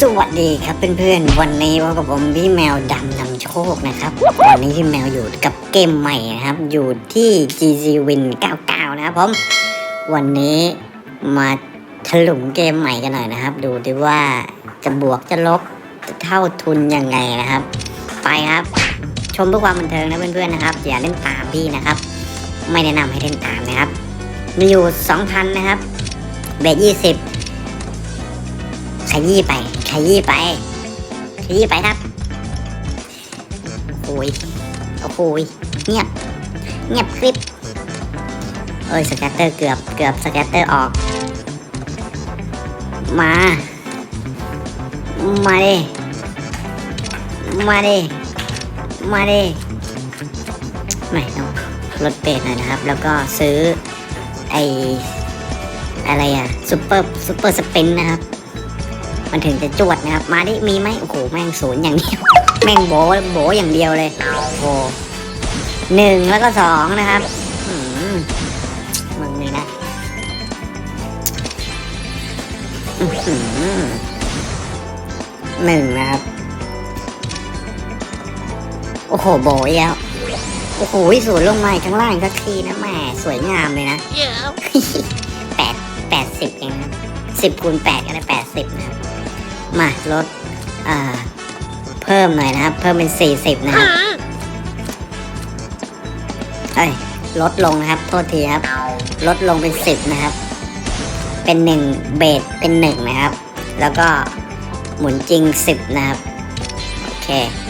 สวัสดีครับเพื่อนๆ วันนี้ว่ากับผมพี่แมวดำนำโชคนะครับ วันนี้พี่แมวอยู่กับเกมใหม่นะครับ อยู่ที่ GC Win 99 นะครับผม วันนี้มาถลุงเกมใหม่กันหน่อยนะครับ ดูดิว่าจะบวกจะลบจะเท่าทุนยังไงนะครับ ไปครับ ชมเพื่อความบันเทิงนะเพื่อนๆนะครับ อย่าเล่นตามพี่นะครับ ไม่แนะนำให้เล่นตามนะครับ มีอยู่ 2,000 นะครับเบสยี่สิบ ขยี้ไป ขยี้ไป ขยี้ไปครับโอ้ยโอ้โหยเงียบ เงียบคลิป เอ้ยสแกตเตอร์เกือบเกือบสแกตเตอร์ออก มา มาดิ มาดิ มาดิไม่ต้องลดเบสหน่อยนะครับ แล้วก็ซื้อไออะไรอะซูเปอร์ซูเปอร์สปินนะครับ มันถึงจะจวดนะครับ มาดิมีไหมโอ้โหแม่งศูนย์อย่างเดียว แม่งโบโบอย่างเดียวเลยโอ้โหหนึ่งแล้วก็สองนะครับอืมมึงนี่นะอื้อหือหนึ่งนะครับ โอ้โหโบยแล้ว โอ้โหศูนย์ลงมาอีกข้างล่างสักทีนะแหมสวยงามเลยนะ Yeah. แปดแปดสิบเองนะครับสิบคูณแปดก็ได้แปดสิบนะครับ มา ลด อ่า เพิ่มหน่อยนะครับ เพิ่มเป็นสี่สิบนะครับ Huh? เอ้ย ลดลงนะครับ โทษทีครับ ลดลงเป็นสิบนะครับ เป็นหนึ่งเบสเป็นหนึ่งนะครับ แล้วก็หมุนจริงสิบนะครับ โอเค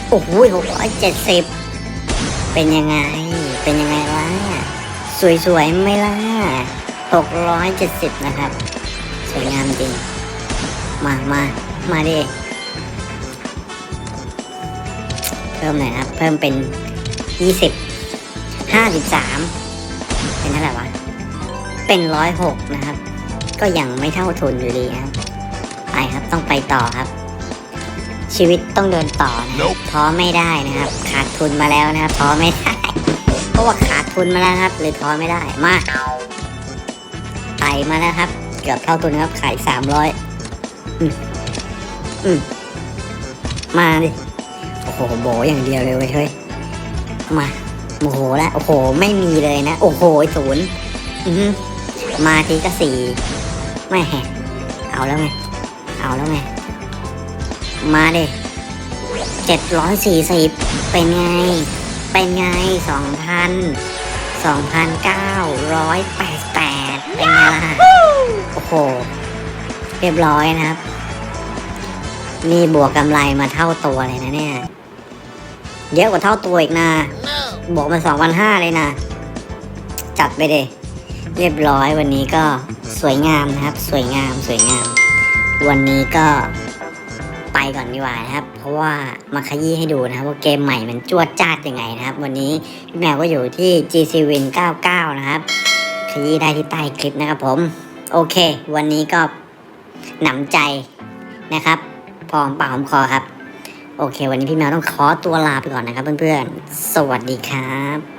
โอ้โหหกร้อยเจ็ดสิบ เป็นยังไง เป็นยังไงล่ะ สวยๆไหม่ล่ะหกร้อยเจ็ดสิบนะครับ สวยงามจริง มามา มาดิ เพิ่มหน่อยนะครับ เพิ่มเป็นยี่สิบห้าสิบสามเป็นเท่าไหร่วะ เป็นร้อยหกนะครับ ก็ยังไม่เท่าทุนอยู่ดีครับ ไปครับต้องไปต่อครับ ชีวิตต้องเดินต่อนะครับ Nope ท้อไม่ได้นะครับ ขาดทุนมาแล้วนะครับท้อไม่ได้เพราะว่าขาดทุนมาแล้วครับเลยท้อไม่ได้มาไต่มาแล้วครับ เกือบเท่าทุนครับขายสามร้อย อืมมาดิ โอ้โหโบอย่างเดียวเลยเว้ยเฮ้ย มาโมโหแล้วโอ้โห ไม่มีเลยนะ โอ้โหศูนย์อือหือมาทีก็สี่ไม่แหะเอาแล้วไง เอาแล้วไง มาดิเจ็ดร้อยสี่สิบเป็นไง เป็นไงสองพันสองพันเก้าร้อยแปดแปดเป็นไงล่ะ โอ้โห เรียบร้อยนะครับ นี่บวกกำไรมาเท่าตัวเลยนะเนี่ย เยอะกว่าเท่าตัวอีกนะ บวกมาสองพันห้าเลยนะ จัดไปเลยเรียบร้อยวันนี้ก็สวยงามนะครับ สวยงามสวยงาม วันนี้ก็ไปก่อนดีกว่านะครับ เพราะว่ามาขยี้ให้ดูนะครับว่าเกมใหม่มันจวดจ้าดยังไงนะครับ วันนี้พี่แมวก็อยู่ที่ GC Win 99 นะครับ ขยี้ได้ที่ใต้คลิปนะครับผม โอเค วันนี้ก็หนำใจนะครับ อมปากหอมคอครับ โอเค วันนี้พี่แมวต้องขอตัวลาไปก่อนนะครับเพื่อนๆ สวัสดีครับ